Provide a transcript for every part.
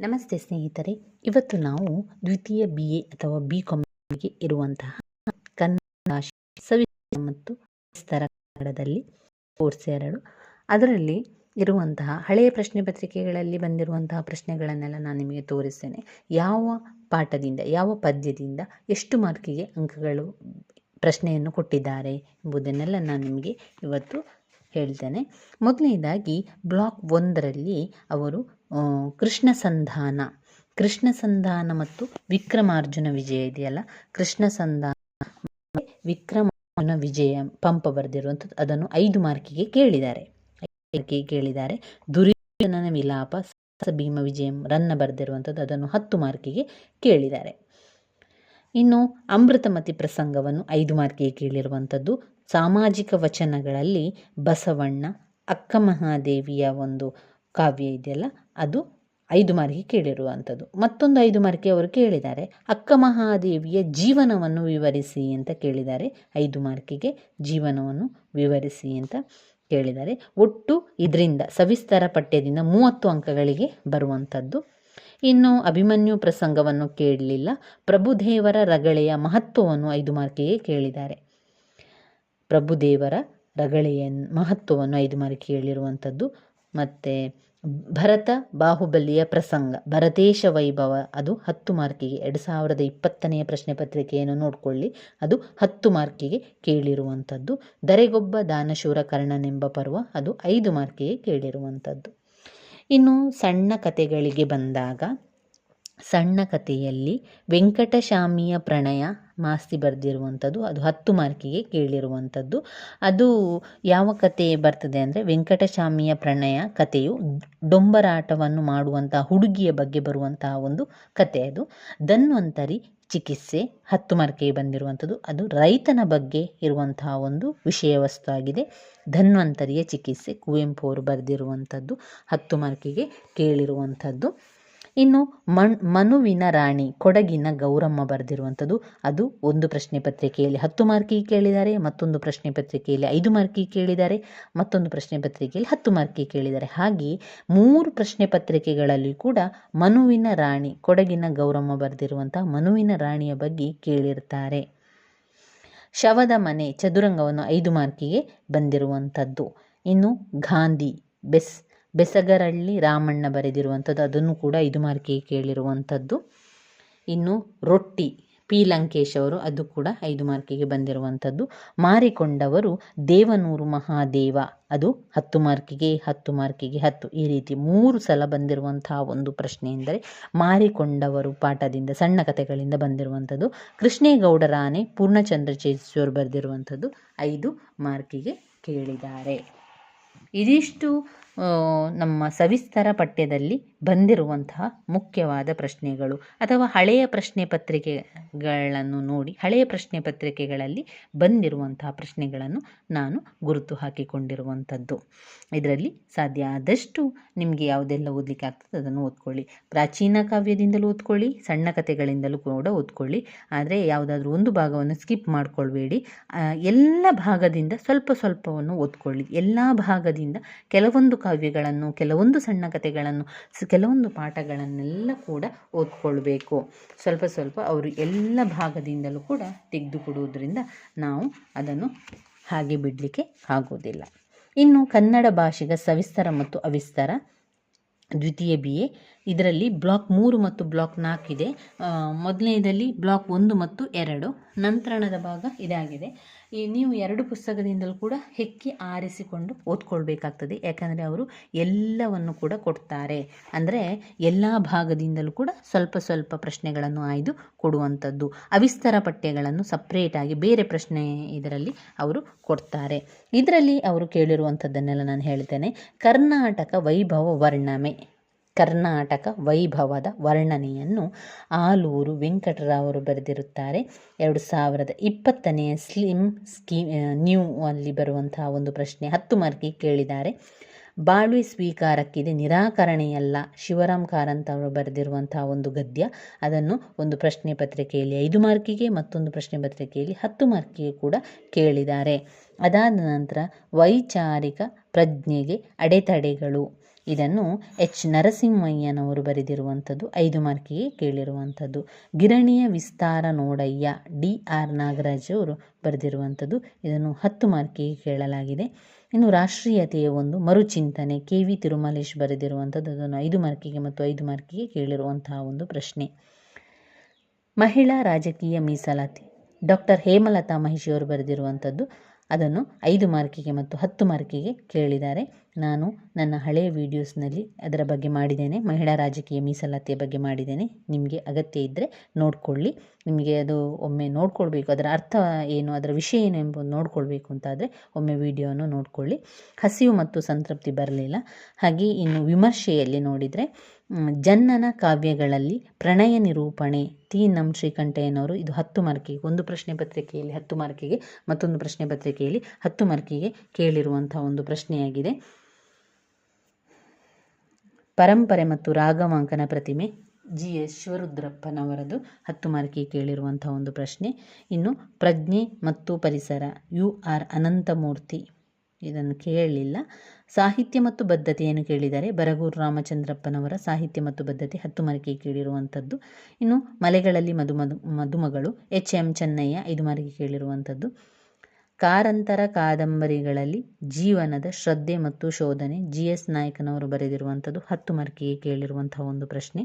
ನಮಸ್ತೆ ಸ್ನೇಹಿತರೆ, ಇವತ್ತು ನಾವು ದ್ವಿತೀಯ ಬಿ ಎ ಅಥವಾ ಬಿ ಕಾಮ್ಗೆ ಇರುವಂತಹ ಕನ್ನಡ ಮತ್ತು ವಿಸ್ತಾರ ಕನ್ನಡದಲ್ಲಿ ಕೋರ್ಸ್ ಎರಡು. ಅದರಲ್ಲಿ ಇರುವಂತಹ ಹಳೆಯ ಪ್ರಶ್ನೆ ಪತ್ರಿಕೆಗಳಲ್ಲಿ ಬಂದಿರುವಂತಹ ಪ್ರಶ್ನೆಗಳನ್ನೆಲ್ಲ ನಾನು ನಿಮಗೆ ತೋರಿಸ್ತೇನೆ. ಯಾವ ಪಾಠದಿಂದ, ಯಾವ ಪದ್ಯದಿಂದ ಎಷ್ಟು ಮಾರ್ಕಿಗೆ ಅಂಕಗಳು ಪ್ರಶ್ನೆಯನ್ನು ಕೊಟ್ಟಿದ್ದಾರೆ ಎಂಬುದನ್ನೆಲ್ಲ ನಾನು ನಿಮಗೆ ಇವತ್ತು ಹೇಳ್ತೇನೆ. ಮೊದಲನೇದಾಗಿ ಬ್ಲಾಕ್ ಒಂದರಲ್ಲಿ ಅವರು ಕೃಷ್ಣ ಸಂಧಾನ ಕೃಷ್ಣ ಸಂಧಾನ ಮತ್ತು ವಿಕ್ರಮಾರ್ಜುನ ವಿಜಯ ಇದೆಯಲ್ಲ? ಕೃಷ್ಣ ಸಂಧಾನ ವಿಕ್ರಮಾರ್ಜುನ ವಿಜಯ ಪಂಪ ಬರೆದಿರುವಂಥದ್ದು ಅದನ್ನು ಐದು ಮಾರ್ಕಿಗೆ ಕೇಳಿದ್ದಾರೆ. ಕೇಳಿದ್ದಾರೆ. ದುರ್ಯೋಧನನ ವಿಲಾಪ ಭೀಮ ವಿಜಯಂ ರನ್ನ ಬರೆದಿರುವಂಥದ್ದು ಅದನ್ನು ಹತ್ತು ಮಾರ್ಕಿಗೆ ಕೇಳಿದ್ದಾರೆ. ಇನ್ನು ಅಮೃತಮತಿ ಪ್ರಸಂಗವನ್ನು ಐದು ಮಾರ್ಕಿಗೆ ಕೇಳಿರುವಂಥದ್ದು ಸಾಮಾಜಿಕ ವಚನಗಳಲ್ಲಿ ಬಸವಣ್ಣ, ಅಕ್ಕ ಮಹಾದೇವಿಯ ಒಂದು ಕಾವ್ಯ ಇದೆಯಲ್ಲ, ಅದು ಐದು ಮಾರಿಗೆ ಕೇಳಿರುವಂಥದ್ದು. ಮತ್ತೊಂದು ಐದು ಮಾರ್ಕೆ ಅವರು ಕೇಳಿದ್ದಾರೆ, ಅಕ್ಕ ಮಹಾದೇವಿಯ ಜೀವನವನ್ನು ವಿವರಿಸಿ ಅಂತ ಕೇಳಿದ್ದಾರೆ. ಐದು ಮಾರ್ಕಿಗೆ ಜೀವನವನ್ನು ವಿವರಿಸಿ ಅಂತ ಕೇಳಿದ್ದಾರೆ. ಒಟ್ಟು ಇದರಿಂದ ಸವಿಸ್ತಾರ ಪಠ್ಯದಿಂದ ಮೂವತ್ತು ಅಂಕಗಳಿಗೆ ಬರುವಂಥದ್ದು. ಇನ್ನು ಅಭಿಮನ್ಯು ಪ್ರಸಂಗವನ್ನು ಕೇಳಲಿಲ್ಲ. ಪ್ರಭುದೇವರ ರಗಳೆಯ ಮಹತ್ವವನ್ನು ಐದು ಮಾರ್ಕಿಗೆ ಕೇಳಿದ್ದಾರೆ. ಪ್ರಭುದೇವರ ರಗಳೆಯ ಮಹತ್ವವನ್ನು ಐದು ಮಾರ್ಕ್ ಕೇಳಿರುವಂಥದ್ದು. ಮತ್ತು ಭರತ ಬಾಹುಬಲಿಯ ಪ್ರಸಂಗ, ಭರತೇಶ ವೈಭವ, ಅದು ಹತ್ತು ಮಾರ್ಕಿಗೆ, ಎರಡು ಸಾವಿರದ ಇಪ್ಪತ್ತನೆಯ ಪ್ರಶ್ನೆ ಪತ್ರಿಕೆಯನ್ನು ನೋಡಿಕೊಳ್ಳಿ, ಅದು ಹತ್ತು ಮಾರ್ಕಿಗೆ ಕೇಳಿರುವಂಥದ್ದು. ದರೆಗೊಬ್ಬ ದಾನಶೂರ ಕರ್ಣನೆಂಬ ಪರ್ವ, ಅದು ಐದು ಮಾರ್ಕಿಗೆ ಕೇಳಿರುವಂಥದ್ದು. ಇನ್ನು ಸಣ್ಣ ಕಥೆಗಳಿಗೆ ಬಂದಾಗ, ಸಣ್ಣ ಕಥೆಯಲ್ಲಿ ವೆಂಕಟಶಾಮಿಯ ಪ್ರಣಯ ಮಾಸ್ತಿ ಬರೆದಿರುವಂಥದ್ದು, ಅದು ಹತ್ತು ಮಾರ್ಕಿಗೆ ಕೇಳಿರುವಂಥದ್ದು. ಅದು ಯಾವ ಕತೆ ಬರ್ತದೆ ಅಂದರೆ ವೆಂಕಟಶಾಮಿಯ ಪ್ರಣಯ ಕಥೆಯು ಡೊಂಬರಾಟವನ್ನು ಮಾಡುವಂತಹ, ಹುಡುಗಿಯ ಬಗ್ಗೆ ಬರುವಂತಹ ಒಂದು ಕತೆ ಅದು. ಧನ್ವಂತರಿ ಚಿಕಿತ್ಸೆ ಹತ್ತು ಮಾರ್ಕಿಗೆ ಬಂದಿರುವಂಥದ್ದು. ಅದು ರೈತನ ಬಗ್ಗೆ ಇರುವಂತಹ ಒಂದು ವಿಷಯ ವಸ್ತು ಆಗಿದೆ. ಧನ್ವಂತರಿಯ ಚಿಕಿತ್ಸೆ ಕುವೆಂಪು ಅವರು ಬರೆದಿರುವಂಥದ್ದು ಹತ್ತು ಮಾರ್ಕಿಗೆ ಕೇಳಿರುವಂಥದ್ದು. ಇನ್ನು ಮಣ್, ಮನುವಿನ ರಾಣಿ, ಕೊಡಗಿನ ಗೌರಮ್ಮ ಬರೆದಿರುವಂಥದ್ದು, ಅದು ಒಂದು ಪ್ರಶ್ನೆ ಪತ್ರಿಕೆಯಲ್ಲಿ ಹತ್ತು ಮಾರ್ಕಿಗೆ ಕೇಳಿದ್ದಾರೆ, ಮತ್ತೊಂದು ಪ್ರಶ್ನೆ ಪತ್ರಿಕೆಯಲ್ಲಿ ಐದು ಮಾರ್ಕಿಗೆ ಕೇಳಿದ್ದಾರೆ, ಮತ್ತೊಂದು ಪ್ರಶ್ನೆ ಪತ್ರಿಕೆಯಲ್ಲಿ ಹತ್ತು ಮಾರ್ಕಿಗೆ ಕೇಳಿದ್ದಾರೆ. ಹಾಗೆ ಮೂರು ಪ್ರಶ್ನೆ ಪತ್ರಿಕೆಗಳಲ್ಲಿ ಕೂಡ ಮನುವಿನ ರಾಣಿ, ಕೊಡಗಿನ ಗೌರಮ್ಮ ಬರೆದಿರುವಂಥ ಮನುವಿನ ರಾಣಿಯ ಬಗ್ಗೆ ಕೇಳಿರ್ತಾರೆ. ಶವದ ಮನೆ, ಚದುರಂಗವನ್ನು ಐದು ಮಾರ್ಕಿಗೆ ಬಂದಿರುವಂಥದ್ದು. ಇನ್ನು ಗಾಂಧಿ, ಬೆಸ್ ಬೆಸಗರಳ್ಳಿ ರಾಮಣ್ಣ ಬರೆದಿರುವಂಥದ್ದು, ಅದನ್ನು ಕೂಡ ಇದು ಮಾರ್ಕಿಗೆ ಕೇಳಿರುವಂಥದ್ದು. ಇನ್ನು ರೊಟ್ಟಿ, ಪಿ. ಲಂಕೇಶ್ ಅವರು ಅದು ಕೂಡ ಐದು ಮಾರ್ಕಿಗೆ ಬಂದಿರುವಂಥದ್ದು. ಮಾರಿಕೊಂಡವರು ದೇವನೂರು ಮಹಾದೇವ, ಅದು ಹತ್ತು ಮಾರ್ಕಿಗೆ ಹತ್ತು ಮಾರ್ಕಿಗೆ ಹತ್ತು. ಈ ರೀತಿ ಮೂರು ಸಲ ಬಂದಿರುವಂತಹ ಒಂದು ಪ್ರಶ್ನೆ ಎಂದರೆ, ಮಾರಿಕೊಂಡವರು ಪಾಠದಿಂದ, ಸಣ್ಣ ಕಥೆಗಳಿಂದ ಬಂದಿರುವಂಥದ್ದು. ಕೃಷ್ಣೇಗೌಡರ ಆನೆ ಪೂರ್ಣಚಂದ್ರ ಚೇತೇಶ್ವರ್ ಬರೆದಿರುವಂಥದ್ದು ಐದು ಮಾರ್ಕಿಗೆ ಕೇಳಿದ್ದಾರೆ. ಇದಿಷ್ಟು ನಮ್ಮ ಸವಿಸ್ತರ ಪಠ್ಯದಲ್ಲಿ ಬಂದಿರುವಂತಹ ಮುಖ್ಯವಾದ ಪ್ರಶ್ನೆಗಳು ಅಥವಾ ಹಳೆಯ ಪ್ರಶ್ನೆ ಪತ್ರಿಕೆಗಳನ್ನು ನೋಡಿ ಹಳೆಯ ಪ್ರಶ್ನೆ ಪತ್ರಿಕೆಗಳಲ್ಲಿ ಬಂದಿರುವಂತಹ ಪ್ರಶ್ನೆಗಳನ್ನು ನಾನು ಗುರುತು ಹಾಕಿಕೊಂಡಿರುವಂಥದ್ದು. ಇದರಲ್ಲಿ ಸಾಧ್ಯ ಆದಷ್ಟು ನಿಮಗೆ ಯಾವುದೆಲ್ಲ ಓದಲಿಕ್ಕೆ ಆಗ್ತದೆ ಅದನ್ನು ಓದ್ಕೊಳ್ಳಿ. ಪ್ರಾಚೀನ ಕಾವ್ಯದಿಂದಲೂ ಓದ್ಕೊಳ್ಳಿ, ಸಣ್ಣ ಕಥೆಗಳಿಂದಲೂ ಕೂಡ ಓದ್ಕೊಳ್ಳಿ. ಆದರೆ ಯಾವುದಾದ್ರೂ ಒಂದು ಭಾಗವನ್ನು ಸ್ಕಿಪ್ ಮಾಡ್ಕೊಳ್ಬೇಡಿ. ಎಲ್ಲ ಭಾಗದಿಂದ ಸ್ವಲ್ಪ ಸ್ವಲ್ಪವನ್ನು ಓದ್ಕೊಳ್ಳಿ. ಎಲ್ಲ ಭಾಗದಿಂದ ಕೆಲವೊಂದು ಕಾವ್ಯಗಳನ್ನು ಕೆಲವೊಂದು ಸಣ್ಣ ಕಥೆಗಳನ್ನು ಕೆಲವೊಂದು ಪಾಠಗಳನ್ನೆಲ್ಲ ಕೂಡ ಓದ್ಕೊಳ್ಬೇಕು. ಸ್ವಲ್ಪ ಸ್ವಲ್ಪ ಅವರು ಎಲ್ಲ ಭಾಗದಿಂದಲೂ ಕೂಡ ತೆಗೆದುಕೊಡುವುದರಿಂದ ನಾವು ಅದನ್ನು ಹಾಗೆ ಬಿಡಲಿಕ್ಕೆ ಆಗೋದಿಲ್ಲ ಇನ್ನು ಕನ್ನಡ ಭಾಷೆಗ ಸವಿಸ್ತಾರ ಮತ್ತು ಅವಿಸ್ತಾರ ದ್ವಿತೀಯ ಬಿ ಎ. ಇದರಲ್ಲಿ ಬ್ಲಾಕ್ ಮೂರು ಮತ್ತು ಬ್ಲಾಕ್ ನಾಲ್ಕಿದೆ ಮೊದಲನೇದಲ್ಲಿ ಬ್ಲಾಕ್ ಒಂದು ಮತ್ತು ಎರಡು. ನಂತರಣದ ಭಾಗ ಇದಾಗಿದೆ. ನೀವು ಎರಡು ಪುಸ್ತಕದಿಂದಲೂ ಕೂಡ ಹೆಕ್ಕಿ ಆರಿಸಿಕೊಂಡು ಓದ್ಕೊಳ್ಬೇಕಾಗ್ತದೆ. ಯಾಕಂದರೆ ಅವರು ಎಲ್ಲವನ್ನು ಕೂಡ ಕೊಡ್ತಾರೆ. ಅಂದರೆ ಎಲ್ಲ ಭಾಗದಿಂದಲೂ ಕೂಡ ಸ್ವಲ್ಪ ಸ್ವಲ್ಪ ಪ್ರಶ್ನೆಗಳನ್ನು ಆಯ್ದು ಕೊಡುವಂಥದ್ದು. ಅವಿಸ್ತಾರ ಪಠ್ಯಗಳನ್ನು ಸಪ್ರೇಟಾಗಿ ಬೇರೆ ಪ್ರಶ್ನೆ ಇದರಲ್ಲಿ ಅವರು ಕೊಡ್ತಾರೆ. ಇದರಲ್ಲಿ ಅವರು ಕೇಳಿರುವಂಥದ್ದನ್ನೆಲ್ಲ ನಾನು ಹೇಳ್ತೇನೆ. ಕರ್ನಾಟಕ ವೈಭವ ವರ್ಣಮೆ. ಕರ್ನಾಟಕ ವೈಭವದ ವರ್ಣನೆಯನ್ನು ಆಲೂರು ವೆಂಕಟರಾವರು ಬರೆದಿರುತ್ತಾರೆ. ಎರಡು ಸಾವಿರದ ಇಪ್ಪತ್ತನೆಯ ಸ್ಲಿಮ್ ಸ್ಕೀ ನ್ಯೂ ಅಲ್ಲಿ ಬರುವಂತಹ ಒಂದು ಪ್ರಶ್ನೆ ಹತ್ತು ಮಾರ್ಕಿಗೆ ಕೇಳಿದ್ದಾರೆ. ಬಾಳ್ವಿ ಸ್ವೀಕಾರಕ್ಕಿದೆ ನಿರಾಕರಣೆಯಲ್ಲ ಶಿವರಾಮ್ ಕಾರಂತ್ ಅವರು ಬರೆದಿರುವಂತಹ ಒಂದು ಗದ್ಯ. ಅದನ್ನು ಒಂದು ಪ್ರಶ್ನೆ ಪತ್ರಿಕೆಯಲ್ಲಿ ಐದು ಮಾರ್ಕಿಗೆ ಮತ್ತೊಂದು ಪ್ರಶ್ನೆ ಪತ್ರಿಕೆಯಲ್ಲಿ ಹತ್ತು ಮಾರ್ಕಿಗೆ ಕೂಡ ಕೇಳಿದ್ದಾರೆ. ಅದಾದ ನಂತರ ವೈಚಾರಿಕ ಪ್ರಜ್ಞೆಗೆ ಅಡೆತಡೆಗಳು. ಇದನ್ನು ಎಚ್. ನರಸಿಂಹಯ್ಯನವರು ಬರೆದಿರುವಂಥದ್ದು, ಐದು ಮಾರ್ಕಿಗೆ ಕೇಳಿರುವಂಥದ್ದು. ಗಿರಣಿಯ ವಿಸ್ತಾರ ನೋಡಯ್ಯ, ಡಿ. ಆರ್. ನಾಗರಾಜ್ ಅವರು ಬರೆದಿರುವಂಥದ್ದು, ಇದನ್ನು ಹತ್ತು ಮಾರ್ಕಿಗೆ ಕೇಳಲಾಗಿದೆ. ಇನ್ನು ರಾಷ್ಟ್ರೀಯತೆಯ ಒಂದು ಮರುಚಿಂತನೆ, ಕೆ. ವಿ. ತಿರುಮಲೇಶ್ ಬರೆದಿರುವಂಥದ್ದು, ಅದನ್ನು ಐದು ಮಾರ್ಕಿಗೆ ಮತ್ತು ಐದು ಮಾರ್ಕಿಗೆ ಕೇಳಿರುವಂತಹ ಒಂದು ಪ್ರಶ್ನೆ. ಮಹಿಳಾ ರಾಜಕೀಯ ಮೀಸಲಾತಿ ಡಾಕ್ಟರ್ ಹೇಮಲತಾ ಮಹಿಷಿಯವರು ಬರೆದಿರುವಂಥದ್ದು, ಅದನ್ನು ಐದು ಮಾರ್ಕಿಗೆ ಮತ್ತು ಹತ್ತು ಮಾರ್ಕಿಗೆ ಕೇಳಿದ್ದಾರೆ. ನಾನು ನನ್ನ ಹಳೆಯ ವೀಡಿಯೋಸ್ನಲ್ಲಿ ಅದರ ಬಗ್ಗೆ ಮಾಡಿದ್ದೇನೆ. ಮಹಿಳಾ ರಾಜಕೀಯ ಮೀಸಲಾತಿಯ ಬಗ್ಗೆ ಮಾಡಿದ್ದೇನೆ. ನಿಮಗೆ ಅಗತ್ಯ ಇದ್ದರೆ ನೋಡಿಕೊಳ್ಳಿ. ನಿಮಗೆ ಅದು ಒಮ್ಮೆ ನೋಡ್ಕೊಳ್ಬೇಕು. ಅದರ ಅರ್ಥ ಏನು, ಅದರ ವಿಷಯ ಏನು ಎಂಬುದು ನೋಡ್ಕೊಳ್ಬೇಕು ಅಂತಾದರೆ ಒಮ್ಮೆ ವೀಡಿಯೋವನ್ನು ನೋಡಿಕೊಳ್ಳಿ. ಹಸಿವು ಮತ್ತು ಸಂತೃಪ್ತಿ ಬರಲಿಲ್ಲ. ಹಾಗೆ ಇನ್ನು ವಿಮರ್ಶೆಯಲ್ಲಿ ನೋಡಿದರೆ ಜನ್ನನ ಕಾವ್ಯಗಳಲ್ಲಿ ಪ್ರಣಯ ನಿರೂಪಣೆ, ತಿ ನಮ್ ಶ್ರೀಕಂಠಯ್ಯನವರು ಇದು ಹತ್ತು ಮಾರ್ಕಿಗೆ, ಒಂದು ಪ್ರಶ್ನೆ ಪತ್ರಿಕೆಯಲ್ಲಿ ಹತ್ತು ಮಾರ್ಕಿಗೆ ಮತ್ತೊಂದು ಪ್ರಶ್ನೆ ಪತ್ರಿಕೆಯಲ್ಲಿ ಹತ್ತು ಮಾರ್ಕಿಗೆ ಕೇಳಿರುವಂಥ ಒಂದು ಪ್ರಶ್ನೆಯಾಗಿದೆ. ಪರಂಪರೆ ಮತ್ತು ರಾಗವಾಂಕನ ಪ್ರತಿಮೆ ಜಿ ಎಸ್ ಶಿವರುದ್ರಪ್ಪನವರದು. ಹತ್ತು ಮಾರ್ಕಿ ಕೇಳಿರುವಂಥ ಒಂದು ಪ್ರಶ್ನೆ. ಇನ್ನು ಪ್ರಜ್ಞೆ ಮತ್ತು ಪರಿಸರ, ಯು ಆರ್ ಅನಂತಮೂರ್ತಿ. ಇದನ್ನು ಕೇಳಲಿಲ್ಲ. ಸಾಹಿತ್ಯ ಮತ್ತು ಬದ್ಧತೆಯನ್ನು ಕೇಳಿದರೆ ಬರಗೂರು ರಾಮಚಂದ್ರಪ್ಪನವರ ಸಾಹಿತ್ಯ ಮತ್ತು ಬದ್ಧತೆ ಹತ್ತು ಮಾರ್ಕಿಗೆ ಕೇಳಿರುವಂಥದ್ದು. ಇನ್ನು ಮಲೆಗಳಲ್ಲಿ ಮಧುಮಧು ಮಧು ಮಧುಮಗಳು ಎಚ್ ಎಂ ಚೆನ್ನಯ್ಯ ಐದು ಮಾರ್ಕಿಗೆ ಕೇಳಿರುವಂಥದ್ದು. ಕಾರಂತರ ಕಾದಂಬರಿಗಳಲ್ಲಿ ಜೀವನದ ಶ್ರದ್ಧೆ ಮತ್ತು ಶೋಧನೆ. ಜಿ ಎಸ್ ನಾಯಕನವರು ಬರೆದಿರುವಂಥದ್ದು ಹತ್ತು ಮಾರ್ಕಿಗೆ ಕೇಳಿರುವಂತಹ ಒಂದು ಪ್ರಶ್ನೆ.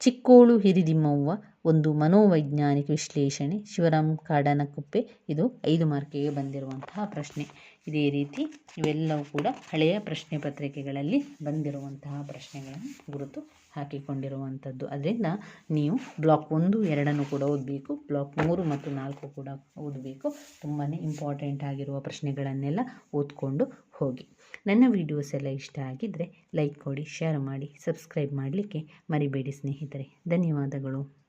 ಚಿಕ್ಕೋಳು ಹಿರಿದಿಮ್ಮವ್ವ ಒಂದು ಮನೋವೈಜ್ಞಾನಿಕ ವಿಶ್ಲೇಷಣೆ. ಶಿವರಾಮ್ ಕಾಡನಕುಪ್ಪೆ, ಇದು ಐದು ಮಾರ್ಕಿಗೆ ಬಂದಿರುವಂತಹ ಪ್ರಶ್ನೆ. ಇದೇ ರೀತಿ ಇವೆಲ್ಲವೂ ಕೂಡ ಹಳೆಯ ಪ್ರಶ್ನೆ ಪತ್ರಿಕೆಗಳಲ್ಲಿ ಬಂದಿರುವಂತಹ ಪ್ರಶ್ನೆಗಳನ್ನು ಗುರುತು ಹಾಕಿಕೊಂಡಿರುವಂಥದ್ದು. ಅದರಿಂದ ನೀವು ಬ್ಲಾಕ್ ಒಂದು, ಎರಡನ್ನು ಕೂಡ ಓದಬೇಕು. ಬ್ಲಾಕ್ ಮೂರು ಮತ್ತು ನಾಲ್ಕು ಕೂಡ ಓದಬೇಕು. ತುಂಬಾ ಇಂಪಾರ್ಟೆಂಟ್ ಆಗಿರುವ ಪ್ರಶ್ನೆಗಳನ್ನೆಲ್ಲ ಓದ್ಕೊಂಡು ಹೋಗಿ. ನನ್ನ ವಿಡಿಯೋಸ್ ಎಲ್ಲ ಇಷ್ಟ ಆಗಿದ್ದರೆ ಲೈಕ್ ಕೊಡಿ, ಶೇರ್ ಮಾಡಿ, ಸಬ್ಸ್ಕ್ರೈಬ್ ಮಾಡಲಿಕ್ಕೆ ಮರಿಬೇಡಿ ಸ್ನೇಹಿತರೆ. ಧನ್ಯವಾದಗಳು.